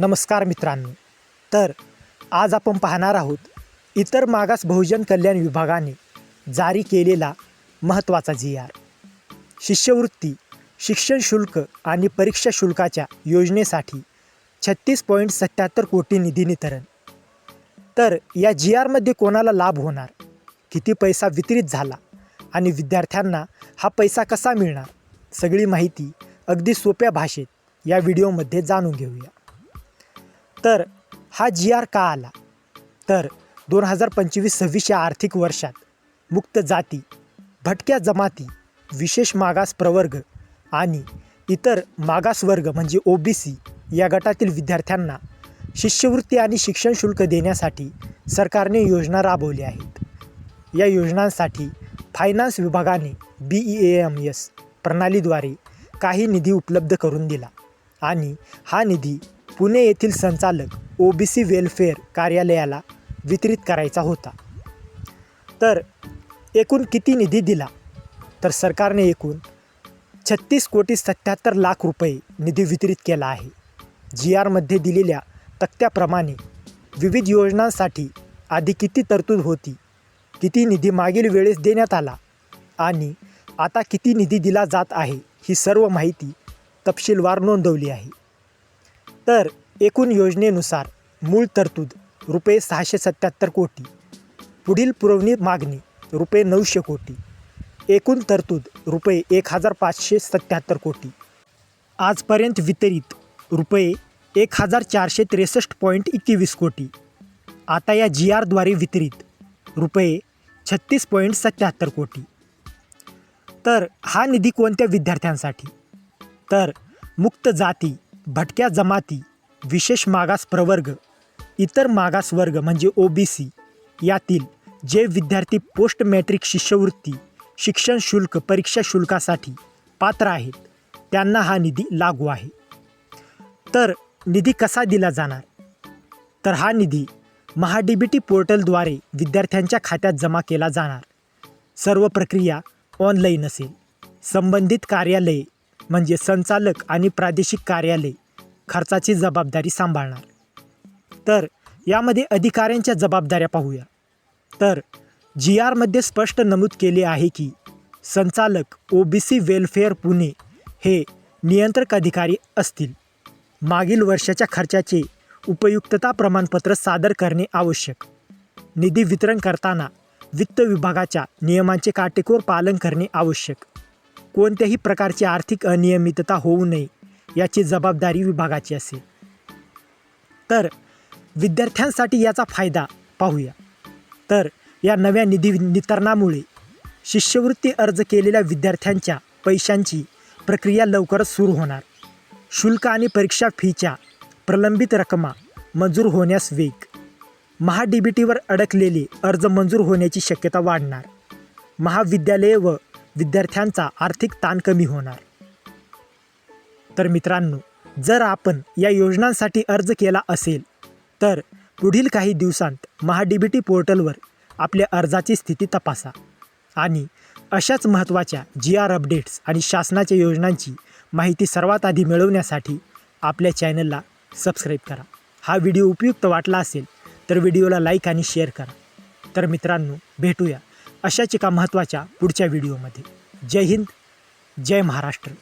नमस्कार मित्रांनो. तर आज आपण पाहणार आहोत इतर मागास बहुजन कल्याण विभागाने जारी केलेला महत्त्वाचा जी आर. शिष्यवृत्ती शिक्षण शुल्क आणि परीक्षा शुल्काच्या योजनेसाठी छत्तीस पॉईंट सत्याहत्तर कोटी निधी नितरण तर या जी आरमध्ये कोणाला लाभ होणार? किती पैसा वितरित झाला? आणि विद्यार्थ्यांना हा पैसा कसा मिळणार? सगळी माहिती अगदी सोप्या भाषेत या व्हिडिओमध्ये जाणून घेऊया. तर हा जी आर का आला? तर दोन हजार पंचवीस सव्वीस या आर्थिक वर्षात मुक्त जाती भटक्या जमाती विशेष मागास प्रवर्ग आणि इतर मागास वर्ग म्हणजे ओ बी सी या गटातील विद्यार्थ्यांना शिष्यवृत्ती आणि शिक्षण शुल्क देण्यासाठी सरकारने योजना राबवल्या आहेत. या योजनांसाठी फायनान्स विभागाने B E A M S प्रणालीद्वारे काही निधी उपलब्ध करून दिला आणि हा निधी पुणे येथील संचालक ओ बी सी वेलफेअर कार्यालयाला वितरित करायचा होता. तर एकूण किती निधी दिला? तर सरकारने एकूण छत्तीस कोटी सत्याहत्तर लाख रुपये निधी वितरित केला आहे. जी आरमध्ये दिलेल्या तक्त्याप्रमाणे विविध योजनांसाठी आधी किती तरतूद होती? किती निधी मागील वेळेस देण्यात आला? आणि आता किती निधी दिला जात आहे? ही सर्व माहिती तपशीलवार नोंदवली आहे. तर एकूण योजनेनुसार मूळ तरतूद रुपये सहाशे सत्याहत्तर कोटी पुढील पुरवणी मागणी रुपये नऊशे कोटी एकूण तरतूद रुपये एक हजार पाचशे सत्याहत्तर कोटी. आजपर्यंत वितरित रुपये एक हजार चारशे त्रेसष्ट पॉईंट एकवीस कोटी. आता या जी आरद्वारे वितरित रुपये छत्तीस पॉईंट सत्याहत्तर कोटी. तर हा निधी कोणत्या विद्यार्थ्यांसाठी? तर मुक्त जाती भटक्या जमाती विशेष मागास प्रवर्ग इतर मागास वर्ग म्हणजे ओ बी सी यातील जे विद्यार्थी पोस्ट मॅट्रिक शिष्यवृत्ती शिक्षण शुल्क परीक्षा शुल्कासाठी पात्र आहेत त्यांना हा निधी लागू आहे. तर निधी कसा दिला जाणार? तर हा निधी महा डी बी टी पोर्टलद्वारे विद्यार्थ्यांच्या खात्यात जमा केला जाणार. सर्व प्रक्रिया ऑनलाईन असेल. संबंधित कार्यालये म्हणजे संचालक आणि प्रादेशिक कार्यालय खर्चाची जबाबदारी सांभाळणार. तर यामध्ये अधिकाऱ्यांच्या जबाबदाऱ्या पाहूया. तर जी आरमध्ये स्पष्ट नमूद केले आहे की संचालक O B C welfare Pune हे नियंत्रक अधिकारी असतील. मागील वर्षाच्या खर्चाचे उपयुक्तता प्रमाणपत्र सादर करणे आवश्यक. निधी वितरण करताना वित्त विभागाच्या नियमांचे काटेकोर पालन करणे आवश्यक. कोणत्याही प्रकारची आर्थिक अनियमितता होऊ नये याची जबाबदारी विभागाची असेल. तर विद्यार्थ्यांसाठी याचा फायदा पाहूया. तर या नव्या निधी वितरणामुळे शिष्यवृत्ती अर्ज केलेल्या विद्यार्थ्यांच्या पैशांची प्रक्रिया लवकरच सुरू होणार. शुल्क आणि परीक्षा फीच्या प्रलंबित रकमा मंजूर होण्यास वेग. महा डी बी टीवर अडकलेले अर्ज मंजूर होण्याची शक्यता वाढणार. महाविद्यालये व विद्यार्थ्यांचा आर्थिक ताण कमी होणार. तर मित्रांनो जर आपण या योजनांसाठी अर्ज केला असेल तर पुढील काही दिवसांत महा डी बी टी पोर्टलवर आपल्या अर्जाची स्थिती तपासा. आणि अशाच महत्त्वाच्या जी आर अपडेट्स आणि शासनाच्या योजनांची माहिती सर्वात आधी मिळवण्यासाठी आपल्या चॅनलला सबस्क्राईब करा. हा व्हिडिओ उपयुक्त वाटला असेल तर व्हिडिओला लाईक आणि शेअर करा. तर मित्रांनो भेटूया. अशाच एका महत्त्वाच्या पुढच्या व्हिडिओमध्ये. जय हिंद जय महाराष्ट्र.